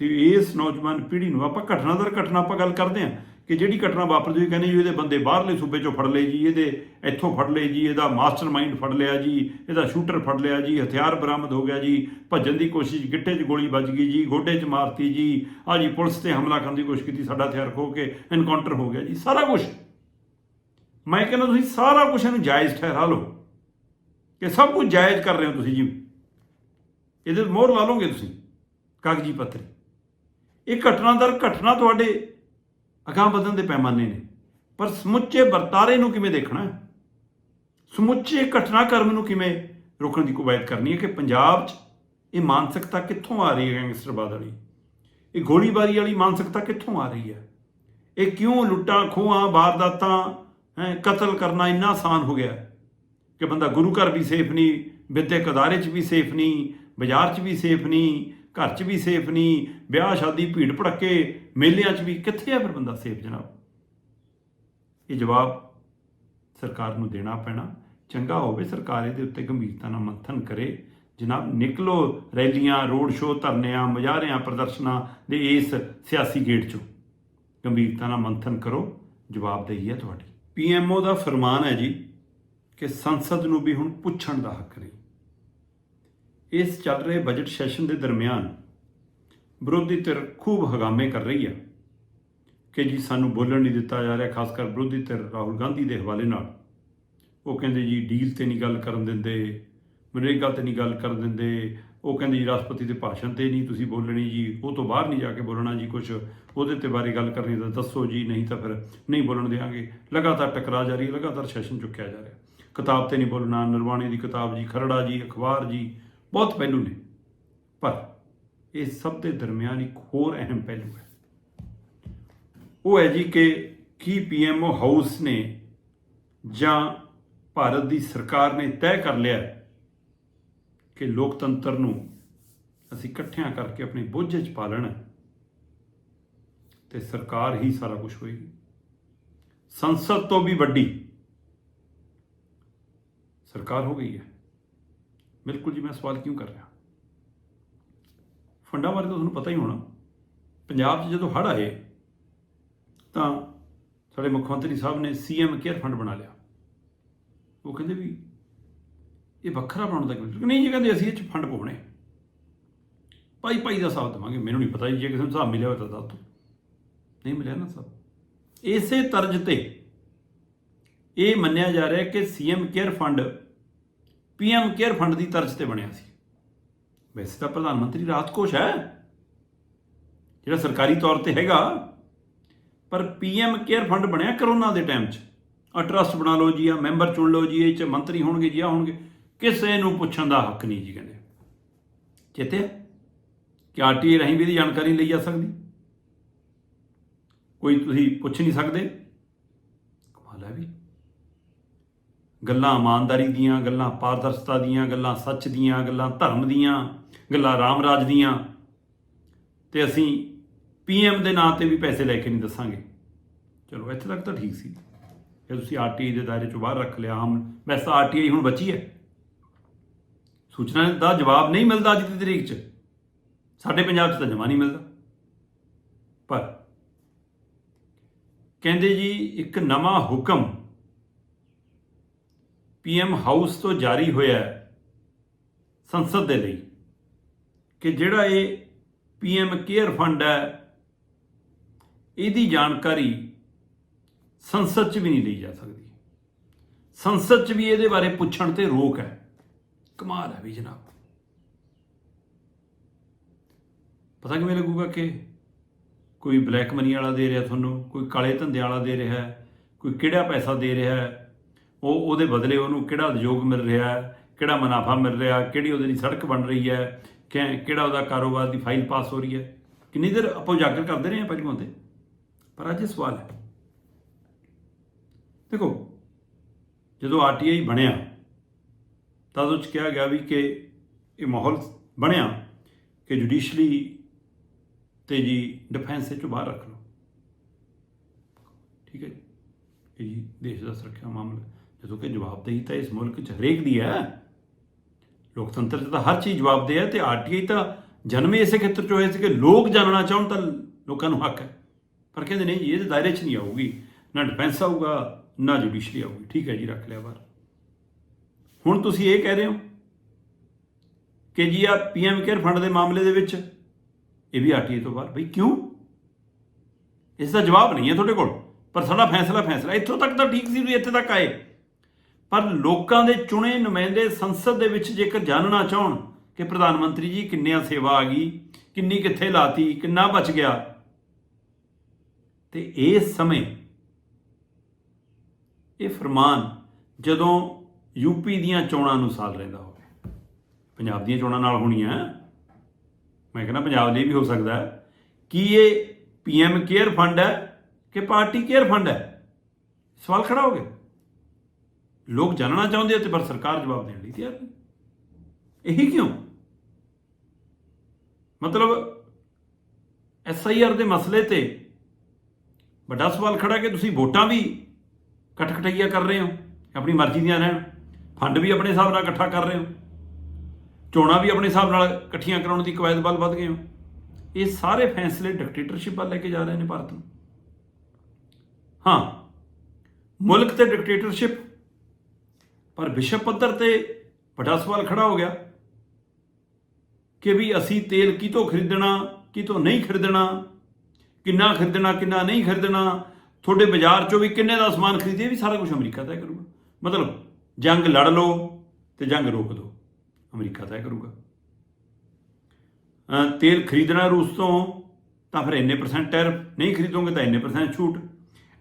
ਤੇ ਇਸ ਨੌਜਵਾਨ ਪੀੜ੍ਹੀ ਨੂੰ ਆਪਾਂ ਘਟਨਾ ਦਰ ਘਟਨਾ ਆਪਾਂ ਗੱਲ ਕਰਦੇ ਹਾਂ ਕਿ ਜਿਹੜੀ ਘਟਨਾ ਵਾਪਰਦੀ ਜੂਈ ਕਹਿੰਦੇ ਜੀ ਇਹਦੇ ਬੰਦੇ ਬਾਹਰਲੇ ਸੂਬੇ ਚੋਂ ਫੜ ਲਏ ਜੀ, ਇਹਦੇ ਇੱਥੋਂ ਫੜ ਲਏ ਜੀ, ਇਹਦਾ ਮਾਸਟਰਮਾਈਂਡ ਫੜ ਲਿਆ ਜੀ, ਇਹਦਾ ਸ਼ੂਟਰ ਫੜ ਲਿਆ ਜੀ, ਹਥਿਆਰ ਬਰਾਮਦ ਹੋ ਗਿਆ ਜੀ, ਭੱਜਣ ਦੀ ਕੋਸ਼ਿਸ਼, ਗਿੱਟੇ 'ਚ ਗੋਲੀ ਵੱਜ ਗਈ ਜੀ, ਗੋਡੇ 'ਚ ਮਾਰਤੀ ਜੀ ਆ ਜੀ ਪੁਲਿਸ ਤੇ ਹਮਲਾ ਕਰਨ ਦੀ ਕੋਸ਼ਿਸ਼ ਕੀਤੀ, ਸਾਡਾ ਹਥਿਆਰ ਖੋ ਕੇ ਐਨਕਾਊਂਟਰ ਹੋ ਗਿਆ ਜੀ, ਸਾਰਾ ਕੁਝ ਮੈਂ ਕਹਿੰਦਾ ਤੁਸੀਂ ਸਾਰਾ ਕੁਝ ਇਹਨੂੰ ਜਾਇਜ਼ ਠਹਿਰਾ ਲਓ ਕਿ ਸਭ ਕੁਝ ਜਾਇਜ਼ ਕਰ ਰਹੇ ਹੋ ਤੁਸੀਂ ਜੀ। ਇਹਦੇ ਮੋਹਰ ਲਾ ਲਓਗੇ ਤੁਸੀਂ, ਕਾਗਜ਼ੀ ਪੱਤਰ। ਇਹ ਘਟਨਾ ਦਰ ਘਟਨਾ ਤੁਹਾਡੇ ਅਗਾਂਹ ਵਧਣ ਦੇ ਪੈਮਾਨੇ ਨੇ। ਪਰ ਸਮੁੱਚੇ ਵਰਤਾਰੇ ਨੂੰ ਕਿਵੇਂ ਦੇਖਣਾ? ਹੈ ਸਮੁੱਚੇ ਘਟਨਾਕ੍ਰਮ ਨੂੰ ਕਿਵੇਂ ਰੋਕਣ ਦੀ ਕਵਾਇਦ ਕਰਨੀ ਹੈ ਕਿ ਪੰਜਾਬ 'ਚ ਇਹ ਮਾਨਸਿਕਤਾ ਕਿੱਥੋਂ ਆ ਰਹੀ ਹੈ ਗੈਂਗਸਟਰਵਾਦ ਵਾਲੀ? ਇਹ ਗੋਲੀਬਾਰੀ ਵਾਲੀ ਮਾਨਸਿਕਤਾ ਕਿੱਥੋਂ ਆ ਰਹੀ ਹੈ? ਇਹ ਕਿਉਂ ਲੁੱਟਾਂ, ਖੋਹਾਂ, ਵਾਰਦਾਤਾਂ, ਹੈਂ, ਕਤਲ ਕਰਨਾ ਇੰਨਾ ਆਸਾਨ ਹੋ ਗਿਆ? ਕਿ ਬੰਦਾ ਗੁਰੂ ਘਰ ਵੀ ਸੇਫ ਨਹੀਂ, ਵਿਦਿਅਕ ਅਦਾਰੇ 'ਚ ਵੀ ਸੇਫ ਨਹੀਂ ਬਾਜ਼ਾਰ 'ਚ ਵੀ ਸੇਫ ਨਹੀਂ, ਘਰ 'ਚ ਵੀ ਸੇਫ ਨਹੀਂ, ਵਿਆਹ ਸ਼ਾਦੀ ਭੀੜ ਭੜੱਕੇ, ਮੇਲਿਆਂ 'ਚ ਵੀ ਕਿੱਥੇ ਆ ਫਿਰ ਬੰਦਾ ਸੇਫ ਜਨਾਬ? ਇਹ ਜਵਾਬ ਸਰਕਾਰ ਨੂੰ ਦੇਣਾ ਪੈਣਾ। ਚੰਗਾ ਹੋਵੇ ਸਰਕਾਰ ਇਹਦੇ ਉੱਤੇ ਗੰਭੀਰਤਾ ਨਾਲ ਮੰਥਨ ਕਰੇ। ਜਨਾਬ, ਨਿਕਲੋ ਰੈਲੀਆਂ, ਰੋਡ ਸ਼ੋਅ ਧਰਨਿਆਂ ਮੁਜ਼ਾਹਰਿਆਂ ਪ੍ਰਦਰਸ਼ਨਾਂ ਦੇ ਇਸ ਸਿਆਸੀ ਗੇਟ 'ਚੋਂ। ਗੰਭੀਰਤਾ ਨਾਲ ਮੰਥਨ ਕਰੋ। ਜਵਾਬਦੇਹੀ ਹੈ ਤੁਹਾਡੀ। ਪੀਐਮਓ ਦਾ ਫਰਮਾਨ ਹੈ ਜੀ ਕਿ ਸੰਸਦ ਨੂੰ ਵੀ ਹੁਣ ਪੁੱਛਣ ਦਾ ਹੱਕ ਨਹੀਂ। ਇਸ ਚੱਲ ਰਹੇ ਬਜਟ ਸੈਸ਼ਨ ਦੇ ਦਰਮਿਆਨ ਵਿਰੋਧੀ ਧਿਰ ਖੂਬ ਹਗਾਮੇ ਕਰ ਰਹੀ ਹੈ ਕਿ ਜੀ ਸਾਨੂੰ ਬੋਲਣ ਨਹੀਂ ਦਿੱਤਾ ਜਾ ਰਿਹਾ, ਖਾਸ ਕਰ ਵਿਰੋਧੀ ਧਿਰ ਰਾਹੁਲ ਗਾਂਧੀ ਦੇ ਹਵਾਲੇ ਨਾਲ। ਉਹ ਕਹਿੰਦੇ ਜੀ ਡੀਲ ਤੇ ਨਹੀਂ ਗੱਲ ਕਰਨ ਦਿੰਦੇ, ਮਨਰੇਗਾ ਤੇ ਨਹੀਂ ਗੱਲ ਕਰਨ ਦਿੰਦੇ, ਉਹ ਕਹਿੰਦੇ ਜੀ ਰਾਸ਼ਟਰਪਤੀ ਦੇ ਭਾਸ਼ਣ ਤੇ ਨਹੀਂ ਤੁਸੀਂ ਬੋਲਣੀ ਜੀ, ਉਹ ਤੋਂ ਬਾਹਰ ਨਹੀਂ ਜਾ ਕੇ ਬੋਲਣਾ ਜੀ ਕੁਝ ਉਹਦੇ ਤੇ ਬਾਰੇ ਗੱਲ ਕਰਨੀ ਤਾਂ ਦੱਸੋ ਜੀ, ਨਹੀਂ ਤਾਂ ਫਿਰ ਨਹੀਂ ਬੋਲਣ ਦੇਵਾਂਗੇ ਲਗਾਤਾਰ ਟਕਰਾਅ ਜਾਰੀ ਹੈ, ਲਗਾਤਾਰ ਸੈਸ਼ਨ ਚੁੱਕਿਆ ਜਾ ਰਿਹਾ। ਕਿਤਾਬ ਤੇ ਨਹੀਂ ਬੋਲਣਾ, ਨਿਰਵਾਣੀ ਦੀ ਕਿਤਾਬ ਜੀ, ਖਰੜਾ ਜੀ, ਅਖਬਾਰ ਜੀ ਬਹੁਤ ਪਹਿਲੂ ਨੇ। ਪਰ ਇਹ ਸਭ ਦੇ ਦਰਮਿਆਨ ਇੱਕ ਹੋਰ ਅਹਿਮ ਪਹਿਲੂ ਹੈ। ਉਹ ਹੈ ਜੀ ਕਿ ਕੀ ਪੀਐਮਓ ਹਾਊਸ ਨੇ ਜਾਂ ਭਾਰਤ ਦੀ ਸਰਕਾਰ ਨੇ ਤੈਅ ਕਰ ਲਿਆ ਕਿ ਲੋਕਤੰਤਰ ਨੂੰ ਅਸੀਂ ਇਕੱਠਿਆਂ ਕਰਕੇ ਆਪਣੇ ਬੋਝੇ 'ਚ ਪਾ ਲੈਣਾ ਤੇ ਸਰਕਾਰ ਹੀ ਸਾਰਾ ਕੁਝ ਹੋਏਗੀ। ਸੰਸਦ ਤੋਂ ਵੀ ਵੱਡੀ ਸਰਕਾਰ ਹੋ ਗਈ ਹੈ। ਬਿਲਕੁਲ ਜੀ, ਮੈਂ ਸਵਾਲ ਕਿਉਂ ਕਰ ਰਿਹਾ? ਫੰਡਾਂ ਬਾਰੇ ਤਾਂ ਤੁਹਾਨੂੰ ਪਤਾ ਹੀ ਹੋਣਾ। ਪੰਜਾਬ 'ਚ ਜਦੋਂ ਹੜ੍ਹ ਆਏ, ਤਾਂ ਸਾਡੇ ਮੁੱਖ ਮੰਤਰੀ ਸਾਹਿਬ ਨੇ ਸੀਐਮ ਕੇਅਰ ਫੰਡ ਬਣਾ ਲਿਆ। ਉਹ ਕਹਿੰਦੇ ਵੀ ਇਹ ਵੱਖਰਾ ਬਣਾਉਣ ਦਾ ਕਿਉਂ ਨਹੀਂ ਜੀ, ਕਹਿੰਦੇ ਅਸੀਂ ਇਹ 'ਚ ਫੰਡ ਪਾਉਣੇ ਭਾਈ ਭਾਈ ਦਾ ਹਿਸਾਬ ਦੇਵਾਂਗੇ, ਮੈਨੂੰ ਨਹੀਂ ਪਤਾ ਜੀ, ਜੇ ਕਿਸੇ ਨੂੰ ਹਿਸਾਬ ਮਿਲਿਆ ਹੋਵੇ ਤਾਂ ਦੱਸ ਦਿਓ। ਨਹੀਂ ਮਿਲਿਆ ਨਾ ਸਭ ਇਸੇ ਤਰਜ ਤੇ ਇਹ ਮੰਨਿਆ ਜਾ ਰਿਹਾ ਕਿ CM care fund PM care fund ਦੀ ਤਰਜ਼ ਤੇ ਬਣਿਆ ਸੀ। ਵੈਸੇ ਤਾਂ ਪ੍ਰਧਾਨ ਮੰਤਰੀ ਰਾਹਤ ਕੋਸ਼ ਹੈ, ਜਿਹੜਾ ਸਰਕਾਰੀ ਤੌਰ ਤੇ ਹੈਗਾ, ਪਰ ਪੀਐਮ ਕੇਅਰ ਫੰਡ ਬਣਿਆ ਕਰੋਨਾ ਦੇ ਟਾਈਮ 'ਚ। ਆ ਟਰਸਟ ਬਣਾ ਲਓ ਜੀ ਆ ਮੈਂਬਰ ਚੁਣ ਲਓ ਜੀ, ਇਹ 'ਚ ਮੰਤਰੀ ਹੋਣਗੇ ਜੀ ਆ ਹੋਣਗੇ, ਕਿਸੇ ਨੂੰ ਪੁੱਛਣ ਦਾ ਹੱਕ ਨਹੀਂ ਜੀ ਕਹਿੰਦੇ। ਚੇਤੇ ਹੈ? ਕਿ ਆਰਟੀਏ ਰਾਹੀਂ ਵੀ ਇਹਦੀ ਜਾਣਕਾਰੀ ਲਈ ਜਾ ਸਕਦੀ? ਕੋਈ ਤੁਸੀਂ ਪੁੱਛ ਨਹੀਂ ਸਕਦੇ? ਕਮਾਲ ਹੈ ਵੀ। ਗੱਲਾਂ ਇਮਾਨਦਾਰੀ ਦੀਆਂ, ਗੱਲਾਂ ਪਾਰਦਰਸ਼ਤਾ ਦੀਆਂ, ਗੱਲਾਂ ਸੱਚ ਦੀਆਂ, ਗੱਲਾਂ ਧਰਮ ਦੀਆਂ, ਗੱਲਾਂ ਰਾਮ ਰਾਜ ਦੀਆਂ। ਤੇ ਅਸੀਂ ਪੀਐਮ ਦੇ ਨਾਂ ਤੇ ਵੀ ਪੈਸੇ ਲੈ ਕੇ ਨਹੀਂ ਦੱਸਾਂਗੇ। ਚਲੋ, ਇੱਥੇ ਤੱਕ ਤਾਂ ਠੀਕ ਸੀ। ਜੇ ਤੁਸੀਂ ਆਰਟੀਆਈ ਦੇ ਦਾਇਰੇ ਚੋਂ ਬਾਹਰ ਰੱਖ ਲਿਆ, ਆਮ ਵੈਸੇ ਤਾਂ ਆਰਟੀਆਈ ਹੁਣ ਬਚੀ ਹੈ। ਸੂਚਨਾ ਦਾ ਜਵਾਬ ਨਹੀਂ ਮਿਲਦਾ ਅੱਜ ਦੀ ਤਰੀਕ 'ਚ। ਸਾਡੇ ਪੰਜਾਬ 'ਚ ਤਾਂ ਜਮਾ ਨਹੀਂ ਮਿਲਦਾ। ਪਰ ਕਹਿੰਦੇ ਜੀ, ਇੱਕ ਨਵਾਂ ਹੁਕਮ ਪੀਐਮ ਹਾਊਸ ਤੋਂ ਜਾਰੀ ਹੋਇਆ ਹੈ ਸੰਸਦ ਦੇ ਲਈ ਕਿ ਜਿਹੜਾ ਇਹ ਪੀਐਮ ਕੇਅਰ ਫੰਡ ਹੈ, ਇਹਦੀ ਜਾਣਕਾਰੀ ਸੰਸਦ 'ਚ ਵੀ ਨਹੀਂ ਲਈ ਜਾ ਸਕਦੀ। ਸੰਸਦ 'ਚ ਵੀ ਇਹਦੇ ਬਾਰੇ ਪੁੱਛਣ ਤੇ ਰੋਕ ਹੈ। ਕਮਾਲ ਹੈ ਵੀ ਜਨਾਬ। ਪਤਾ ਕਿਵੇਂ ਲੱਗੂਗਾ ਕਿ ਕੋਈ ਬਲੈਕ ਮਨੀ ਵਾਲਾ ਦੇ ਰਿਹਾ ਤੁਹਾਨੂੰ, ਕੋਈ ਕਾਲੇ ਧੰਦੇ ਵਾਲਾ ਦੇ ਰਿਹਾ ਕੋਈ ਕਿਹੜਾ ਪੈਸਾ ਦੇ ਰਿਹਾ ਹੈ? ਉਹ ਉਹਦੇ ਬਦਲੇ ਉਹਨੂੰ ਕਿਹੜਾ ਉਦਯੋਗ ਮਿਲ ਰਿਹਾ ਹੈ, ਕਿਹੜਾ ਮੁਨਾਫਾ ਮਿਲ ਰਿਹਾ, ਕਿਹੜੀ ਉਹਦੇ ਲਈ ਸੜਕ ਬਣ ਰਹੀ ਹੈ ਕਿ- ਕਿਹੜਾ ਉਹਦਾ ਕਾਰੋਬਾਰ ਦੀ ਫਾਈਲ ਪਾਸ ਹੋ ਰਹੀ ਹੈ। ਕਿੰਨੀ ਦੇਰ ਆਪਾਂ ਉਜਾਗਰ ਕਰਦੇ ਰਹੇ ਹਾਂ ਪਹਿਲਾਂ ਤੇ? ਪਰ ਅੱਜ ਇਹ ਸਵਾਲ ਹੈ। ਦੇਖੋ, ਜਦੋਂ ਆਰਟੀਆਈ ਬਣਿਆ ਤਾਂ ਉਹਦੇ 'ਚ ਕਿਹਾ ਗਿਆ ਵੀ ਕਿ ਇਹ ਮਾਹੌਲ ਬਣਿਆ ਕਿ ਜੁਡੀਸ਼ਲੀ ਤੇ ਜੀ ਡਿਫੈਂਸ ਚੋਂ ਬਾਹਰ ਰੱਖ ਲਓ। ਠੀਕ ਹੈ ਜੀ? ਇਹ ਜੀ ਦੇਸ਼ ਦਾ ਸੁਰੱਖਿਆ ਮਾਮਲਾ। ਜਦੋਂ ਕਿ ਜਵਾਬਦੇਹੀ ਤਾਂ ਇਸ ਮੁਲਕ 'ਚ ਹਰੇਕ ਦੀ ਹੈ। ਲੋਕਤੰਤਰ 'ਚ ਤਾਂ ਹਰ ਚੀਜ਼ ਜਵਾਬਦੇਹ ਹੈ ਤੇ ਆਰਟੀਆਈ ਤਾਂ ਜਨਮੇ ਇਸੇ ਖੇਤਰ 'ਚ ਹੋਏ ਸੀ ਕਿ ਲੋਕ ਜਾਣਨਾ ਚਾਹਣ ਤਾਂ ਲੋਕਾਂ ਨੂੰ ਹੱਕ ਹੈ। ਪਰ ਕਹਿੰਦੇ ਨਹੀਂ ਜੀ, ਇਹਦੇ ਦਾਇਰੇ 'ਚ ਨਹੀਂ ਆਊਗੀ। ਨਾ ਡਿਫੈਂਸ ਆਊਗਾ ਨਾ ਜੁਡੀਸ਼ਰੀ ਆਊਗੀ। ਠੀਕ ਹੈ ਜੀ ਰੱਖ ਲਿਆ ਬਾਹਰ। ਹੁਣ ਤੁਸੀਂ ਇਹ ਕਹਿ ਰਹੇ ਹੋ ਕਿ ਜੀ ਆ ਪੀਐਮ ਕੇਅਰ ਫੰਡ ਦੇ ਮਾਮਲੇ ਦੇ ਵਿੱਚ ਇਹ ਵੀ ਆਰਟੀਏ ਤੋਂ ਬਾਹਰ। ਬਈ ਕਿਉਂ? ਇਸ ਦਾ ਜਵਾਬ ਨਹੀਂ ਹੈ ਤੁਹਾਡੇ ਕੋਲ। ਪਰ ਸਾਡਾ ਫੈਸਲਾ ਫੈਸਲਾ। ਇੱਥੋਂ ਤੱਕ ਤਾਂ ਠੀਕ ਸੀ ਵੀ ਇੱਥੇ ਤੱਕ ਆਏ। ਪਰ ਲੋਕਾਂ ਦੇ ਚੁਣੇ ਨੁਮਾਇੰਦੇ ਸੰਸਦ ਦੇ ਵਿੱਚ ਜੇਕਰ ਜਾਣਨਾ ਚਾਹਣ ਕਿ ਪ੍ਰਧਾਨ ਮੰਤਰੀ ਜੀ ਕਿੰਨਿਆਂ ਸੇਵਾ ਆ ਗਈ, ਕਿੰਨੀ ਕਿੱਥੇ ਲਾਤੀ, ਕਿੰਨਾ ਬਚ ਗਿਆ, ਤੇ ਇਸ ਸਮੇਂ ਇਹ ਫਰਮਾਨ ਜਦੋਂ ਯੂਪੀ ਦੀਆਂ ਚੋਣਾਂ ਨੂੰ ਸਾਲ ਰਹਿੰਦਾ ਹੋਵੇ। ਪੰਜਾਬ ਦੀਆਂ ਚੋਣਾਂ ਨਾਲ ਹੋਣੀਆਂ ਮੈਂ ਕਹਿੰਦਾ ਪੰਜਾਬ ਲਈ ਵੀ ਹੋ ਸਕਦਾ ਹੈ। ਕੀ ਇਹ ਪੀਐਮ ਕੇਅਰ ਫੰਡ ਹੈ ਕਿ ਪਾਰਟੀ ਕੇਅਰ ਫੰਡ ਹੈ? ਸਵਾਲ ਖੜਾ ਹੋ ਗਿਆ। ਲੋਕ ਜਾਣਨਾ ਚਾਹੁੰਦੇ ਆ ਤੇ ਪਰ ਸਰਕਾਰ ਜਵਾਬ ਦੇਣ ਲਈ ਤਿਆਰ ਨਹੀਂ ਇਹੀ ਕਿਉਂ? ਮਤਲਬ ਐਸਆਈਆਰ ਦੇ ਮਸਲੇ ਤੇ ਵੱਡਾ ਸਵਾਲ ਖੜਾ ਕਿ ਤੁਸੀਂ ਵੋਟਾਂ ਵੀ ਕਟਕਟਈਆ ਕਰ ਰਹੇ ਹੋ, ਆਪਣੀ ਮਰਜ਼ੀ ਦੀਆਂ ਰਹਿਣ, ਫੰਡ ਵੀ ਆਪਣੇ ਹਿਸਾਬ ਨਾਲ ਇਕੱਠਾ ਕਰ ਰਹੇ ਹੋ, ਚੋਣਾਂ ਵੀ ਆਪਣੇ ਹਿਸਾਬ ਨਾਲ ਇਕੱਠੀਆਂ ਕਰਾਉਣ ਦੀ ਕਵਾਇਦ ਵੱਲ ਵੱਧ ਗਏ ਹੋ। ਇਹ ਸਾਰੇ ਫੈਸਲੇ ਡਿਕਟੇਟਰਸ਼ਿਪ ਵੱਲ ਲੈ ਕੇ ਜਾ ਰਹੇ ਨੇ ਭਾਰਤ ਨੂੰ। ਹਾਂ, ਮੁਲਕ ਤੇ ਡਿਕਟੇਟਰਸ਼ਿਪ ਪਰ ਵਿਸ਼ਵ ਪੱਧਰ ਤੇ ਵੱਡਾ ਸਵਾਲ ਖੜਾ ਹੋ ਗਿਆ ਕਿ ਵੀ ਅਸੀਂ ਤੇਲ ਕਿਤੋਂ ਖਰੀਦਣਾ, ਕਿਤੋਂ ਨਹੀਂ ਖਰੀਦਣਾ, ਕਿੰਨਾ ਖਰੀਦਣਾ, ਕਿੰਨਾ ਨਹੀਂ ਖਰੀਦਣਾ, ਤੁਹਾਡੇ ਬਾਜ਼ਾਰ ਚੋਂ ਵੀ ਕਿੰਨੇ ਦਾ ਸਮਾਨ ਖਰੀਦੇ ਵੀ ਸਾਰਾ ਕੁਝ ਅਮਰੀਕਾ ਤੈਅ ਕਰੂਗਾ। ਮਤਲਬ ਜੰਗ ਲੜ ਲਓ ਤੇ ਜੰਗ ਰੋਕ ਦਿਓ, ਅਮਰੀਕਾ ਤੈਅ ਕਰੂਗਾ। ਤੇਲ ਖਰੀਦਣਾ ਰੂਸ ਤੋਂ, ਤਾਂ ਫਿਰ ਇੰਨੇ ਪਰਸੈਂਟ ਟੈਰਿਫ, ਨਹੀਂ ਖਰੀਦੋਗੇ ਤਾਂ ਇੰਨੇ ਪਰਸੈਂਟ ਛੂਟ।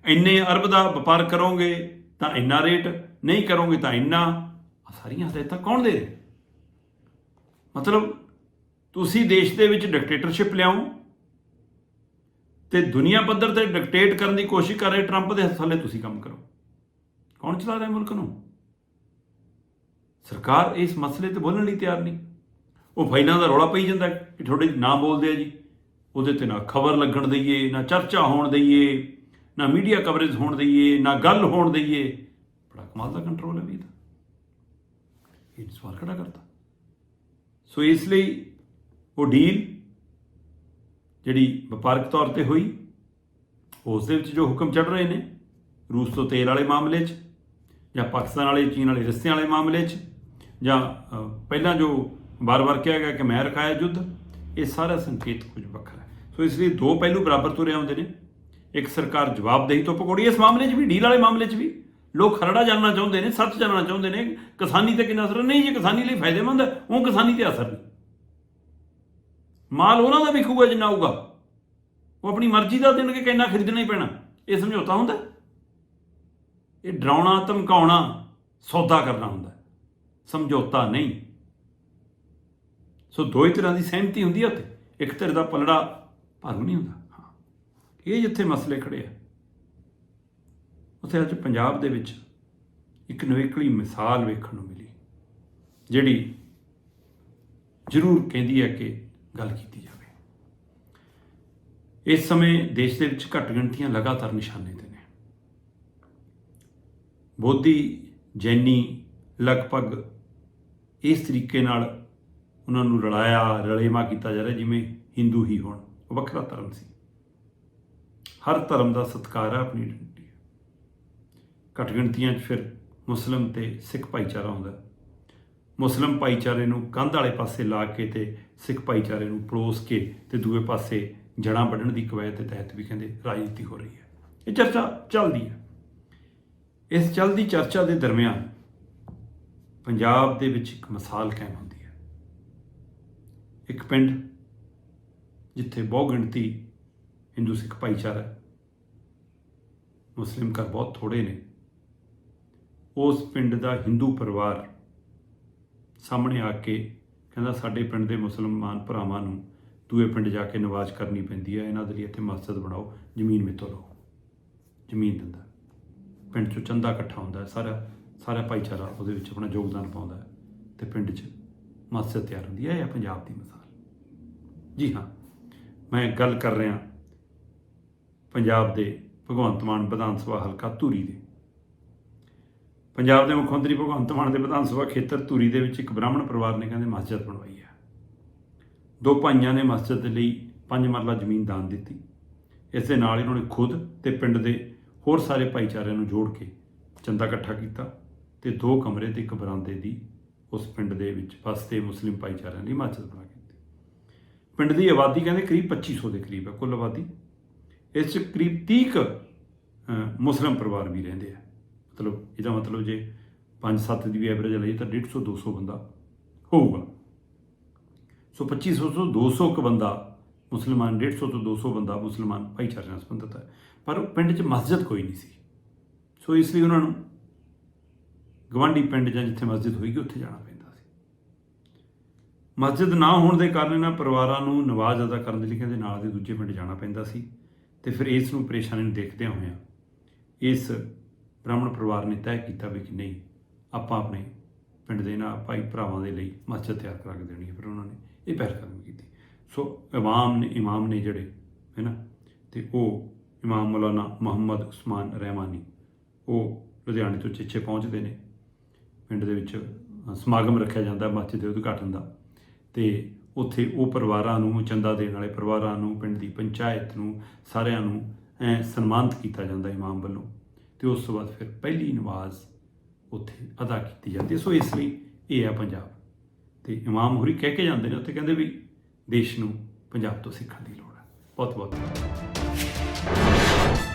ਇੰਨੇ ਅਰਬ ਦਾ ਵਪਾਰ ਕਰੋਗੇ ਤਾਂ ਇੰਨਾ ਰੇਟ ਨਹੀਂ ਕਰੋਗੇ ਤਾਂ ਇੰਨਾ। ਸਾਰੀਆਂ ਹਦਾਇਤਾਂ ਕੌਣ ਦੇ ਰਿਹਾ? ਮਤਲਬ ਤੁਸੀਂ ਦੇਸ਼ ਦੇ ਵਿੱਚ ਡਿਕਟੇਟਰਸ਼ਿਪ ਲਿਆਓ ਤੇ ਦੁਨੀਆ ਪੱਧਰ ਤੇ ਡਿਕਟੇਟ ਕਰਨ ਦੀ ਕੋਸ਼ਿਸ਼ ਕਰ ਰਹੇ ਟਰੰਪ ਦੇ ਥੱਲੇ ਤੁਸੀਂ ਕੰਮ ਕਰੋ। ਕੌਣ ਚਲਾ ਰਿਹਾ ਮੁਲਕ ਨੂੰ? ਸਰਕਾਰ ਇਸ ਮਸਲੇ ਤੇ ਬੋਲਣ ਲਈ ਤਿਆਰ ਨਹੀਂ। ਉਹ ਫਾਈਲਾਂ ਦਾ ਰੌਲਾ ਪਈ ਜਾਂਦਾ ਕਿ ਤੁਹਾਡੇ ਨਾ ਬੋਲਦੇ ਆ ਜੀ। ਉਹਦੇ ਤੇ ਨਾ ਖਬਰ ਲੱਗਣ ਦਈਏ, ਨਾ ਚਰਚਾ ਹੋਣ ਦਈਏ, ਨਾ ਮੀਡੀਆ ਕਵਰੇਜ ਹੋਣ ਦਈਏ, ਨਾ ਗੱਲ ਹੋਣ ਦਈਏ। ਬੜਾ ਕਮਾਲ ਦਾ ਕੰਟਰੋਲ ਹੈ ਵੀ ਇਹਦਾ ਇਹ ਸਵਾਲ ਖੜਾ ਕਰਤਾ ਸੋ ਇਸ ਲਈ ਉਹ ਡੀਲ ਜਿਹੜੀ ਵਪਾਰਕ ਤੌਰ ਤੇ ਹੋਈ ਉਸ ਦੇ ਵਿੱਚ ਜੋ ਹੁਕਮ ਚੜ ਰਹੇ ਨੇ, ਰੂਸ ਤੋਂ ਤੇਲ ਵਾਲੇ ਮਾਮਲੇ 'ਚ ਜਾਂ ਪਾਕਿਸਤਾਨ ਵਾਲੇ, ਚੀਨ ਵਾਲੇ ਰਿਸ਼ਤਿਆਂ ਵਾਲੇ ਮਾਮਲੇ 'ਚ ਜਾਂ ਪਹਿਲਾਂ ਜੋ ਵਾਰ-ਵਾਰ ਕਿਹਾ ਗਿਆ ਕਿ ਮੈਂ ਰਖਾਇਆ ਯੁੱਧ, ਇਹ ਸਾਰਾ ਸੰਕੇਤ ਕੁਝ ਵੱਖਰਾ ਸੋ ਇਸ ਲਈ ਦੋ ਪਹਿਲੂ ਬਰਾਬਰ ਤੁਰੇ ਆਉਂਦੇ ਨੇ। ਇੱਕ ਸਰਕਾਰ ਜਵਾਬਦੇਹੀ ਤੋਂ ਪਕੌੜੀ ਇਸ ਮਾਮਲੇ 'ਚ ਵੀ, ਡੀਲ ਵਾਲੇ ਮਾਮਲੇ 'ਚ ਵੀ। ਲੋਕ ਖਰੜਾ ਜਾਣਨਾ ਚਾਹੁੰਦੇ ਨੇ, ਸੱਚ ਜਾਣਨਾ ਚਾਹੁੰਦੇ ਨੇ, ਕਿਸਾਨੀ ਤੇ ਕਿੰਨਾ ਅਸਰ ਨਹੀਂ ਜੇ, ਕਿਸਾਨੀ ਲਈ ਫਾਇਦੇਮੰਦ ਹੈ, ਉਹ ਕਿਸਾਨੀ ਤੇ ਅਸਰ ਨਹੀਂ। ਮਾਲ ਉਹਨਾਂ ਦਾ ਵਿਕੂਗਾ ਜਿੰਨਾ ਆਊਗਾ। ਉਹ ਆਪਣੀ ਮਰਜ਼ੀ ਦਾ ਦੇਣਗੇ ਕਿੰਨਾ ਖਰੀਦਣਾ ਹੀ ਪੈਣਾ। ਇਹ ਸਮਝੌਤਾ ਹੁੰਦਾ ਇਹ ਡਰਾਉਣਾ, ਧਮਕਾਉਣਾ, ਸੌਦਾ ਕਰਨਾ ਹੁੰਦਾ ਸਮਝੌਤਾ ਨਹੀਂ। ਸੋ ਦੋ ਹੀ ਤਰ੍ਹਾਂ ਦੀ ਸਹਿਮਤੀ ਹੁੰਦੀ ਹੈ ਉੱਥੇ। ਇੱਕ ਧਿਰ ਦਾ ਪਲੜਾ ਭਾਰੂ ਨਹੀਂ ਹੁੰਦਾ। ਇਹ ਜਿੱਥੇ ਮਸਲੇ ਖੜੇ ਆ। ਉੱਥੇ ਅੱਜ ਪੰਜਾਬ ਦੇ ਵਿੱਚ ਇੱਕ ਨਵੇਕਲੀ ਮਿਸਾਲ ਵੇਖਣ ਨੂੰ ਮਿਲੀ, ਜਿਹੜੀ ਜ਼ਰੂਰ ਕਹਿੰਦੀ ਹੈ ਕਿ ਗੱਲ ਕੀਤੀ ਜਾਵੇ। ਇਸ ਸਮੇਂ ਦੇਸ਼ ਦੇ ਵਿੱਚ ਘੱਟ ਗਿਣਤੀਆਂ ਲਗਾਤਾਰ ਨਿਸ਼ਾਨੇ ਤੇ ਨੇ। ਬੋਧੀ, ਜੈਨੀ ਲਗਭਗ ਇਸ ਤਰੀਕੇ ਨਾਲ ਉਹਨਾਂ ਨੂੰ ਰਲਾਇਆ ਰਲੇਮਾ ਕੀਤਾ ਜਾ ਰਿਹਾ, ਜਿਵੇਂ ਹਿੰਦੂ ਹੀ ਹੋਣ, ਉਹ ਵੱਖਰਾ ਧਰਮ ਸੀ। ਹਰ ਧਰਮ ਦਾ ਸਤਿਕਾਰ ਹੈ, ਆਪਣੀ ਘੱਟ ਗਿਣਤੀਆਂ 'ਚ ਫਿਰ ਮੁਸਲਮ ਤੇ ਸਿੱਖ ਭਾਈਚਾਰਾ ਹੁੰਦਾ। ਮੁਸਲਮ ਭਾਈਚਾਰੇ ਨੂੰ ਕੰਧ ਵਾਲੇ ਪਾਸੇ ਲਾ ਕੇ ਤੇ ਸਿੱਖ ਭਾਈਚਾਰੇ ਨੂੰ ਪਲੋਸ ਕੇ ਤੇ ਦੂਏ ਪਾਸੇ ਜੜਾਂ ਵੱਢਣ ਦੀ ਕਵਾਇਦ ਦੇ ਤਹਿਤ ਵੀ ਕਹਿੰਦੇ ਰਾਜਨੀਤੀ ਹੋ ਰਹੀ ਹੈ। ਇਹ ਚਰਚਾ ਚੱਲਦੀ ਹੈ। ਇਸ ਚੱਲਦੀ ਚਰਚਾ ਦੇ ਦਰਮਿਆਨ ਪੰਜਾਬ ਦੇ ਵਿੱਚ ਇੱਕ ਮਿਸਾਲ ਕਾਇਮ ਹੁੰਦੀ ਹੈ। ਇੱਕ ਪਿੰਡ ਜਿੱਥੇ ਬਹੁ ਗਿਣਤੀ ਹਿੰਦੂ ਸਿੱਖ ਭਾਈਚਾਰਾ ਮੁਸਲਿਮ ਘਰ ਬਹੁਤ ਥੋੜੇ ਨੇ। ਉਸ ਪਿੰਡ ਦਾ ਹਿੰਦੂ ਪਰਿਵਾਰ ਸਾਹਮਣੇ ਆ ਕੇ ਕਹਿੰਦਾ ਸਾਡੇ ਪਿੰਡ ਦੇ ਮੁਸਲਮਾਨ ਭਰਾਵਾਂ ਨੂੰ ਦੂਏ ਪਿੰਡ ਜਾ ਕੇ ਨਵਾਜ਼ ਕਰਨੀ ਪੈਂਦੀ ਹੈ, ਇਹਨਾਂ ਦੇ ਲਈ ਇੱਥੇ ਮਸਜਿਦ ਬਣਾਓ, ਜ਼ਮੀਨ ਮੇਤੋਂ ਲਓ, ਜ਼ਮੀਨ ਦਿੰਦਾ ਪਿੰਡ ਚੋਂ ਚੰਦਾ ਇਕੱਠਾ ਹੁੰਦਾ ਸਾਰਾ ਸਾਰਾ ਭਾਈਚਾਰਾ ਉਹਦੇ ਵਿੱਚ ਆਪਣਾ ਯੋਗਦਾਨ ਪਾਉਂਦਾ ਹੈ ਤੇ ਪਿੰਡ 'ਚ ਮਸਜਿਦ ਤਿਆਰ ਹੁੰਦੀ ਹੈ, ਇਹ ਪੰਜਾਬ ਦੀ ਮਿਸਾਲ। ਜੀ ਹਾਂ, ਮੈਂ ਗੱਲ ਕਰ ਰਿਹਾ ਪੰਜਾਬ ਦੇ ਭਗਵੰਤ ਮਾਨ ਵਿਧਾਨ ਸਭਾ ਹਲਕਾ ਧੂਰੀ ਦੇ। ਪੰਜਾਬ ਦੇ ਮੁੱਖ ਮੰਤਰੀ ਭਗਵੰਤ ਮਾਨ ਦੇ ਵਿਧਾਨ ਸਭਾ ਖੇਤਰ ਧੂਰੀ ਦੇ ਵਿੱਚ ਇੱਕ ਬ੍ਰਾਹਮਣ ਪਰਿਵਾਰ ਨੇ ਕਹਿੰਦੇ ਮਸਜਿਦ ਬਣਵਾਈ ਹੈ। ਦੋ ਭਾਈਆਂ ਨੇ ਮਸਜਿਦ ਦੇ ਲਈ ਪੰਜ ਮਰਲਾ ਜ਼ਮੀਨ ਦਾਨ ਦਿੱਤੀ। ਇਸ ਦੇ ਨਾਲ ਇਹਨਾਂ ਨੇ ਖੁਦ ਤੇ ਪਿੰਡ ਦੇ ਹੋਰ ਸਾਰੇ ਭਾਈਚਾਰਿਆਂ ਨੂੰ ਜੋੜ ਕੇ ਚੰਦਾ ਇਕੱਠਾ ਕੀਤਾ ਤੇ ਦੋ ਕਮਰੇ ਤੇ ਇੱਕ ਬਰਾਂਡੇ ਦੀ ਉਸ ਪਿੰਡ ਦੇ ਵਿੱਚ ਵਸਦੇ ਮੁਸਲਿਮ ਭਾਈਚਾਰਿਆਂ ਲਈ ਮਸਜਿਦ ਬਣਾ ਕੇ ਦਿੱਤੀ। ਪਿੰਡ ਦੀ ਆਬਾਦੀ ਕਹਿੰਦੇ ਕਰੀਬ 2500 ਦੇ ਕਰੀਬ ਹੈ ਕੁੱਲ ਆਬਾਦੀ। ਇਸ 'ਚ ਕਰੀਬ 30 ਕੁ, ਮੁਸਲਿਮ ਪਰਿਵਾਰ ਵੀ ਰਹਿੰਦੇ ਆ। ਮਤਲਬ ਇਹਦਾ ਮਤਲਬ ਜੇ 5-7 ਦੀ ਵੀ ਐਵਰੇਜ ਲਈ ਤਾਂ 150 200 ਬੰਦਾ ਹੋਊਗਾ। ਸੋ 2500 ਤੋਂ 200 ਕੁ ਬੰਦਾ ਮੁਸਲਮਾਨ 150 ਤੋਂ 200 ਬੰਦਾ ਮੁਸਲਮਾਨ ਭਾਈਚਾਰੇ ਨਾਲ ਸੰਬੰਧਿਤ ਹੈ। ਪਰ ਉਹ ਪਿੰਡ 'ਚ ਮਸਜਿਦ ਕੋਈ ਨਹੀਂ ਸੀ। ਸੋ ਇਸ ਲਈ ਉਹਨਾਂ ਨੂੰ ਗਵਾਂਢੀ ਪਿੰਡ ਜਾਂ ਜਿੱਥੇ ਮਸਜਿਦ ਹੋਏਗੀ ਉੱਥੇ ਜਾਣਾ ਪੈਂਦਾ ਸੀ। ਮਸਜਿਦ ਨਾ ਹੋਣ ਦੇ ਕਾਰਨ ਇਹਨਾਂ ਪਰਿਵਾਰਾਂ ਨੂੰ ਨਵਾਜ਼ ਅਦਾ ਕਰਨ ਦੇ ਲਈ ਕਹਿੰਦੇ ਨਾਲ ਦੇ ਦੂਜੇ ਪਿੰਡ ਜਾਣਾ ਪੈਂਦਾ ਸੀ। ਤੇ ਫਿਰ ਇਸ ਨੂੰ ਪਰੇਸ਼ਾਨੀ ਨੂੰ ਦੇਖਦਿਆਂ ਹੋਇਆਂ ਇਸ ਬ੍ਰਾਹਮਣ ਪਰਿਵਾਰ ਨੇ ਤੈਅ ਕੀਤਾ ਵੀ ਕਿ ਨਹੀਂ, ਆਪਾਂ ਆਪਣੇ ਪਿੰਡ ਦੇ ਨਾ ਭਾਈ ਭਰਾਵਾਂ ਦੇ ਲਈ ਮਸਜਿਦ ਤਿਆਰ ਕਰਾ ਕੇ ਦੇਣੀ ਹੈ। ਫਿਰ ਉਹਨਾਂ ਨੇ ਇਹ ਪਹਿਲ ਕਦਮ ਕੀਤੀ। ਸੋ ਇਮਾਮ ਨੇ ਇਮਾਮ ਨੇ ਜਿਹੜੇ ਹੈ ਨਾ ਤੇ ਉਹ ਇਮਾਮ ਮੌਲਾਨਾ ਮੁਹੰਮਦ ਉਸਮਾਨ ਰਹਿਮਾਨੀ, ਉਹ ਲੁਧਿਆਣੇ ਤੋਂ ਚਿੱਚੇ ਪਹੁੰਚਦੇ ਨੇ। ਪਿੰਡ ਦੇ ਵਿੱਚ ਸਮਾਗਮ ਰੱਖਿਆ ਜਾਂਦਾ ਮਸਜਿਦ ਦੇ ਉਦਘਾਟਨ ਦਾ। ਤੇ ਉੱਥੇ ਉਹ ਪਰਿਵਾਰਾਂ ਨੂੰ ਚੰਦਾ ਦੇਣ ਵਾਲੇ ਪਰਿਵਾਰਾਂ ਨੂੰ, ਪਿੰਡ ਦੀ ਪੰਚਾਇਤ ਨੂੰ, ਸਾਰਿਆਂ ਨੂੰ, ਐ ਸਨਮਾਨਿਤ ਕੀਤਾ ਜਾਂਦਾ ਇਮਾਮ ਵੱਲੋਂ। ਤੇ ਉਸ ਤੋਂ ਬਾਅਦ ਫਿਰ ਪਹਿਲੀ ਨਮਾਜ਼ ਉੱਥੇ ਅਦਾ ਕੀਤੀ ਜਾਂਦੀ ਹੈ। ਸੋ ਇਸ ਲਈ ਇਹ ਹੈ ਪੰਜਾਬ। ਤੇ ਇਮਾਮ ਹੁਰੀ ਕਹਿ ਕੇ ਜਾਂਦੇ ਨੇ, ਉੱਥੇ ਕਹਿੰਦੇ ਵੀ ਦੇਸ਼ ਨੂੰ ਪੰਜਾਬ ਤੋਂ ਸਿੱਖਣ ਦੀ ਲੋੜ ਹੈ। ਬਹੁਤ ਬਹੁਤ ਧੰਨਵਾਦ।